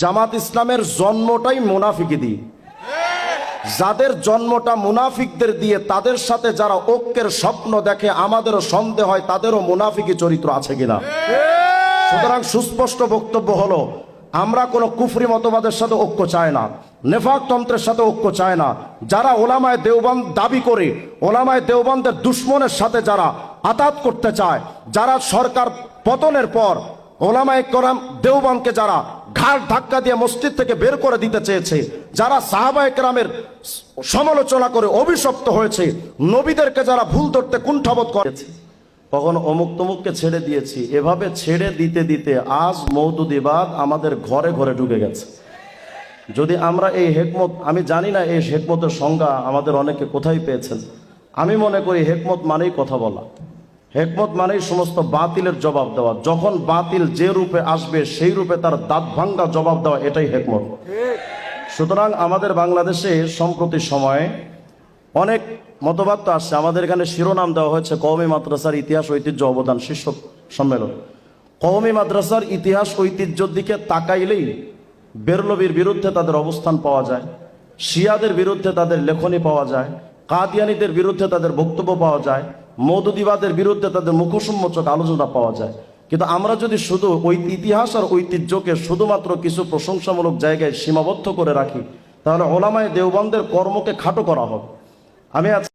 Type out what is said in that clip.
জামাত ইসলামের জন্মটাই মুনাফিকি দিয়ে যাদের জন্মটা মুনাফিকদের দিয়ে, তাদের সাথে যারা ঐক্যের স্বপ্ন দেখে, আমাদেরও সন্দেহ হয়, তাদেরও মুনাফিকি চরিত্র আছে কিনা। সুতরাং সুস্পষ্ট বক্তব্য হলো, আমরা কোনো কুফরি মতবাদের সাথে ঐক্য চাই না নেফাক তন্ত্রের সাথে ঐক্য চায় না। যারা ওলামায় দেওবান দাবি করে, ওলামায় দেওবানদের দুশ্মনের সাথে যারা আতাত করতে চায়, যারা সরকার পতনের পর, ওলামায় করাম দেওবানকে যারা ঘাট ধাক্কা দিয়ে মসজিদ থেকে বের করে দিতে চেয়েছে। যারা সাহাবায় কেরামের সমালোচনা করে অভিশপ্ত হয়েছে, নবীদেরকে যারা ভুল ধরতে কুণ্ঠাবোধ করেছে কখন অমুক তমুককে ছেড়ে দিয়েছি। এভাবে ছেড়ে দিতে দিতে আজ মৌদুদিবাদ আমাদের ঘরে ঘরে ঢুকে গেছে। যদি আমরা এই হেকমত আমি জানি না এই হেকমতের সংজ্ঞা আমাদের অনেকে কোথায় পেয়েছেন। আমি মনে করি হেকমত মানেই কথা বলা। হেকমত মানেই সমস্ত বাতিলের জবাব দেওয়া। যখন বাতিল যে রূপে আসবে, সেই রূপে তার দাঁত ভাঙ্গা জবাব দেওয়া, এটাই হেকমত। সুতরাং আমাদের বাংলাদেশে সম্প্রতি সময়ে অনেক মতবাদ তো আসছে। আমাদের এখানে শিরোনাম দেওয়া হয়েছে, কওমি মাদ্রাসার ইতিহাস ঐতিহ্য অবদান শীর্ষক সম্মেলন। কওমি মাদ্রাসার ইতিহাস ঐতিহ্যর দিকে তাকাইলেই বেরলবির বিরুদ্ধে তাদের অবস্থান পাওয়া যায়, শিয়াদের বিরুদ্ধে তাদের লেখনী পাওয়া যায়, কাদিয়ানিদের বিরুদ্ধে তাদের বক্তব্য পাওয়া যায় মৌদুদিবাদের বিরুদ্ধে তাদের মুখসম্মোচক আলোচনা পাওয়া যায়। কিন্তু আমরা যদি শুধু ওই ইতিহাস আর ঐতিহ্যকে শুধুমাত্র কিছু প্রশংসামূলক জায়গায় সীমাবদ্ধ করে রাখি, তাহলে ওলামায় দেওবন্দের কর্মকে খাটো করা হবে। আমি আজ